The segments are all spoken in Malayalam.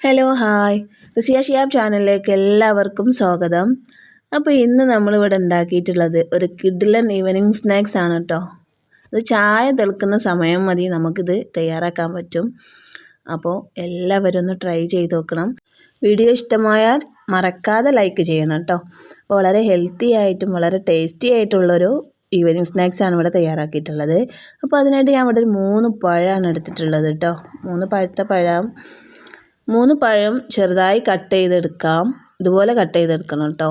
ഹലോ ഹായ് റുസിയ ഷിയാബ് ചാനലിലേക്ക് എല്ലാവർക്കും സ്വാഗതം. അപ്പോൾ ഇന്ന് നമ്മളിവിടെ ഉണ്ടാക്കിയിട്ടുള്ളത് ഒരു കിഡിലൻ ഈവനിങ് സ്നാക്സ് ആണ് കേട്ടോ അത് ചായ തെളുക്കുന്ന സമയം മതി നമുക്കിത് തയ്യാറാക്കാൻ പറ്റും. അപ്പോൾ എല്ലാവരും ഒന്ന് ട്രൈ ചെയ്ത് നോക്കണം. വീഡിയോ ഇഷ്ടമായാൽ മറക്കാതെ ലൈക്ക് ചെയ്യണം കേട്ടോ അപ്പോൾ വളരെ ഹെൽത്തി ആയിട്ടും വളരെ ടേസ്റ്റി ആയിട്ടുള്ളൊരു ഈവനിങ് ആണ് ഇവിടെ തയ്യാറാക്കിയിട്ടുള്ളത്. അപ്പോൾ അതിനായിട്ട് ഞാൻ ഇവിടെ ഒരു മൂന്ന് പഴമാണ് എടുത്തിട്ടുള്ളത് കേട്ടോ മൂന്ന് പഴുത്ത പഴം മൂന്ന് പഴം ചെറുതായി കട്ട് ചെയ്തെടുക്കാം. ഇതുപോലെ കട്ട് ചെയ്തെടുക്കണം കേട്ടോ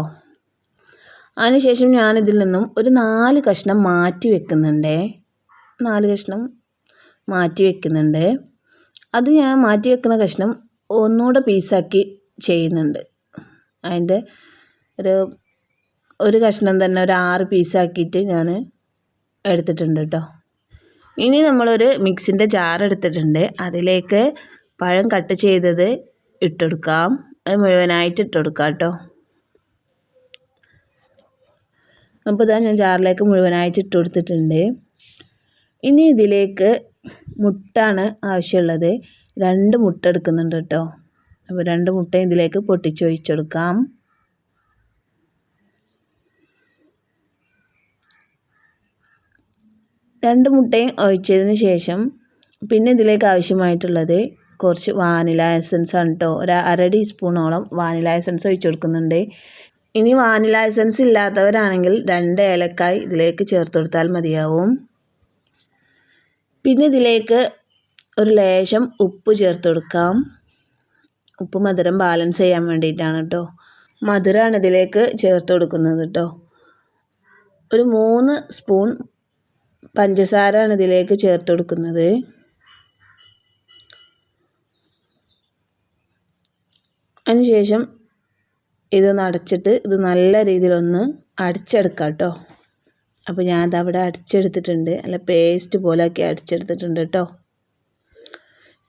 അതിനുശേഷം ഞാനിതിൽ നിന്നും ഒരു നാല് കഷ്ണം മാറ്റി വെക്കുന്നുണ്ടേ. നാല് കഷ്ണം മാറ്റി വെക്കുന്നുണ്ട്. അത് ഞാൻ മാറ്റി വെക്കുന്ന കഷ്ണം ഒന്നുകൂടെ പീസാക്കി ചെയ്യുന്നുണ്ട്. അതിന്റെ ഒരു ഒരു കഷ്ണം തന്നെ ഒരു ആറ് പീസാക്കിയിട്ട് ഞാൻ എടുത്തിട്ടുണ്ട് കേട്ടോ ഇനി നമ്മളൊരു മിക്സിന്റെ ജാർ എടുത്തിട്ടുണ്ട്. അതിലേക്ക് പഴം കട്ട് ചെയ്തത് ഇട്ടെടുക്കാം. അത് മുഴുവനായിട്ട് ഇട്ടെടുക്കാം കേട്ടോ അപ്പോൾ ഇതാ ഞാൻ ജാറിലേക്ക് മുഴുവനായിട്ട് ഇട്ട് കൊടുത്തിട്ടുണ്ട് ഇനി ഇതിലേക്ക് മുട്ടാണ് ആവശ്യമുള്ളത്. രണ്ട് മുട്ട എടുക്കുന്നുണ്ട് കേട്ടോ. അപ്പോൾ രണ്ട് മുട്ട ഇതിലേക്ക് പൊട്ടിച്ചൊഴിച്ചെടുക്കാം രണ്ട് മുട്ടയും ഒഴിച്ചതിന് ശേഷം പിന്നെ ഇതിലേക്ക് ആവശ്യമായിട്ടുള്ളത് കുറച്ച് വാനില എസൻസ് ആണ് കേട്ടോ ഒരു അര ടീസ്പൂണോളം വാനില എസൻസ് ഒഴിച്ച് കൊടുക്കുന്നുണ്ട്. ഇനി വാനില എസൻസ് ഇല്ലാത്തവരാണെങ്കിൽ രണ്ട് ഏലക്കായ് ഇതിലേക്ക് ചേർത്ത് കൊടുത്താൽ മതിയാവും. പിന്നെ ഇതിലേക്ക് ഒരു ലേശം ഉപ്പ് ചേർത്ത് കൊടുക്കാം. ഉപ്പ് മധുരം ബാലൻസ് ചെയ്യാൻ വേണ്ടിയിട്ടാണ് കേട്ടോ മധുരമാണ് ഇതിലേക്ക് ചേർത്ത് കൊടുക്കുന്നത് കേട്ടോ ഒരു മൂന്ന് സ്പൂൺ പഞ്ചസാരയാണ് ഇതിലേക്ക് ചേർത്ത് കൊടുക്കുന്നത്. അതിനുശേഷം ഇത് അടച്ചിട്ട് ഇത് നല്ല രീതിയിലൊന്ന് അടിച്ചെടുക്കാം കേട്ടോ. അപ്പോൾ ഞാൻ അതവിടെ അടിച്ചെടുത്തിട്ടുണ്ട്. അല്ല പേസ്റ്റ് പോലെയൊക്കെ അടിച്ചെടുത്തിട്ടുണ്ട് കേട്ടോ.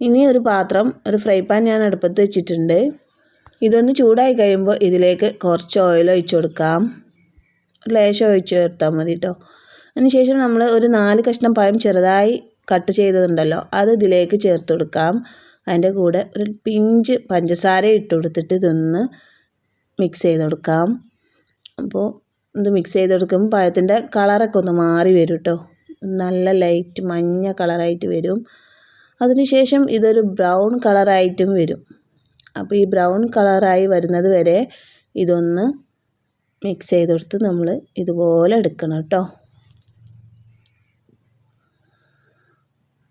ഇനി ഒരു പാത്രം ഒരു ഫ്രൈ പാൻ ഞാൻ അടുപ്പത്ത് വെച്ചിട്ടുണ്ട്. ഇതൊന്ന് ചൂടായി കഴിയുമ്പോൾ ഇതിലേക്ക് കുറച്ച് ഓയിൽ ഒഴിച്ചു കൊടുക്കാം. ഒരു ലേശം ഒഴിച്ചു ചേർത്താൽ മതി കേട്ടോ. അതിനുശേഷം നമ്മൾ ഒരു നാല് കഷ്ണം പഴം ചെറുതായി കട്ട് ചെയ്തതുണ്ടല്ലോ അത് ഇതിലേക്ക് ചേർത്ത് കൊടുക്കാം. അതിന്റെ കൂടെ ഒരു പിഞ്ച് പഞ്ചസാര ഇട്ട് കൊടുത്തിട്ട് ഇതൊന്ന് മിക്സ് ചെയ്ത് കൊടുക്കാം. അപ്പോൾ ഇത് മിക്സ് ചെയ്ത് കൊടുക്കുമ്പോൾ പഴത്തിന്റെ കളറൊക്കെ ഒന്ന് മാറി വരും കേട്ടോ നല്ല ലൈറ്റ് മഞ്ഞ കളറായിട്ട് വരും. അതിനുശേഷം ഇതൊരു ബ്രൗൺ കളറായിട്ടും വരും. അപ്പോൾ ഈ ബ്രൗൺ കളറായി വരുന്നത് വരെ ഇതൊന്ന് മിക്സ് ചെയ്ത് കൊടുത്ത് നമ്മൾ ഇതുപോലെ എടുക്കണം കേട്ടോ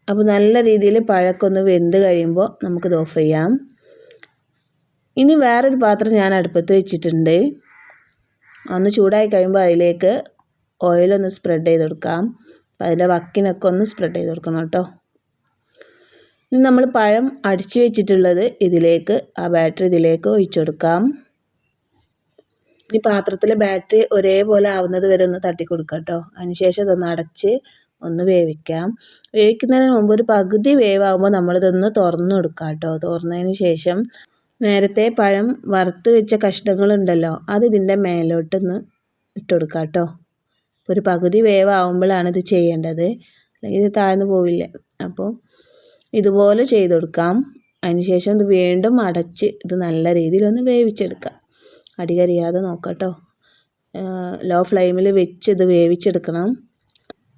അപ്പോൾ നല്ല രീതിയിൽ പഴക്കൊന്ന് വെന്ത് കഴിയുമ്പോൾ നമുക്കിത് ഓഫ് ചെയ്യാം. ഇനി വേറൊരു പാത്രം ഞാൻ അടുപ്പത്ത് വെച്ചിട്ടുണ്ട്. ഒന്ന് ചൂടായി കഴിയുമ്പോൾ അതിലേക്ക് ഓയിലൊന്ന് സ്പ്രെഡ് ചെയ്ത് കൊടുക്കാം. അതിന്റെ വക്കിനൊക്കെ ഒന്ന് സ്പ്രെഡ് ചെയ്ത് കൊടുക്കണം കേട്ടോ. ഇനി നമ്മൾ പഴം അടിച്ചു വെച്ചിട്ടുള്ളത് ഇതിലേക്ക് ആ ബാറ്ററി ഇതിലേക്ക് ഒഴിച്ചു കൊടുക്കാം. ഇനി പാത്രത്തിലെ ബാറ്ററി ഒരേപോലെ ആവുന്നത് വരെ ഒന്ന് തട്ടി കേട്ടോ. അതിനുശേഷം ഇതൊന്ന് അടച്ച് ഒന്ന് വേവിക്കാം. വേവിക്കുന്നതിന് മുമ്പ് ഒരു പകുതി വേവാകുമ്പോൾ നമ്മളിതൊന്ന് തുറന്നു കൊടുക്കാം കേട്ടോ. തുറന്നതിന് ശേഷം നേരത്തെ പഴം വറുത്ത് വെച്ച കഷ്ണങ്ങളുണ്ടല്ലോ അത് ഇതിന്റെ മേലോട്ടൊന്ന് ഇട്ട് കൊടുക്കാം കേട്ടോ ഒരു പകുതി വേവാകുമ്പോഴാണ് ഇത് ചെയ്യേണ്ടത്. അല്ലെങ്കിൽ ഇത് താഴ്ന്നു പോവില്ല. അപ്പോൾ ഇതുപോലെ ചെയ്ത് കൊടുക്കാം അതിനുശേഷം ഇത് വീണ്ടും അടച്ച് ഇത് നല്ല രീതിയിൽ ഒന്ന് വേവിച്ചെടുക്കാം അടികരിയാതെ നോക്കാം കേട്ടോ. ലോ ഫ്ലെയിമിൽ വെച്ച് ഇത് വേവിച്ചെടുക്കണം.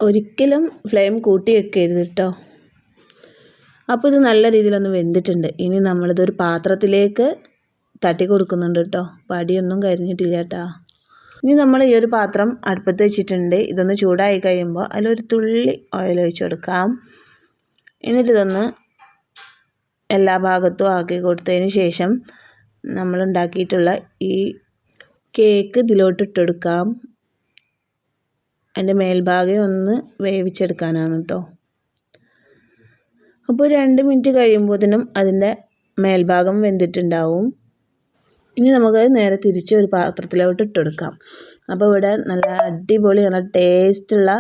ഒരിക്കലും ഫ്ലെയിം കൂട്ടി വെക്കരുത് കേട്ടോ അപ്പോൾ ഇത് നല്ല രീതിയിലൊന്ന് വെന്തിട്ടുണ്ട്. ഇനി നമ്മളിതൊരു പാത്രത്തിലേക്ക് തട്ടി കൊടുക്കുന്നുണ്ട് കേട്ടോ പടിയൊന്നും കരിഞ്ഞിട്ടില്ല കേട്ടോ ഇനി നമ്മൾ ഈ ഒരു പാത്രം അടുപ്പത്ത് വെച്ചിട്ടുണ്ട്. ഇതൊന്ന് ചൂടായി കഴിയുമ്പോൾ അതിലൊരു തുള്ളി ഓയിൽ ഒഴിച്ച് കൊടുക്കാം. എന്നിട്ടിതൊന്ന് എല്ലാ ഭാഗത്തും ആക്കി കൊടുത്തതിന് ശേഷം നമ്മളുണ്ടാക്കിയിട്ടുള്ള ഈ കേക്ക് ഇതിലോട്ട് ഇട്ടെടുക്കാം അതിന്റെ മേൽഭാഗം ഒന്ന് വേവിച്ചെടുക്കാനാണ് കേട്ടോ. അപ്പോൾ രണ്ട് മിനിറ്റ് കഴിയുമ്പോഴത്തേനും അതിന്റെ മേൽഭാഗം വെന്തിട്ടുണ്ടാവും. ഇനി നമുക്ക് നേരെ തിരിച്ച് ഒരു പാത്രത്തിലോട്ട് ഇട്ടെടുക്കാം. അപ്പോൾ ഇവിടെ നല്ല അടിപൊളി നല്ല ടേസ്റ്റുള്ള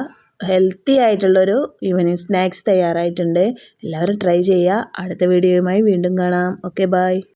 ഹെൽത്തി ആയിട്ടുള്ളൊരു ഈവനിങ് സ്നാക്സ് തയ്യാറായിട്ടുണ്ട്. എല്ലാവരും ട്രൈ ചെയ്യുക. അടുത്ത വീഡിയോയുമായി വീണ്ടും കാണാം. Okay bye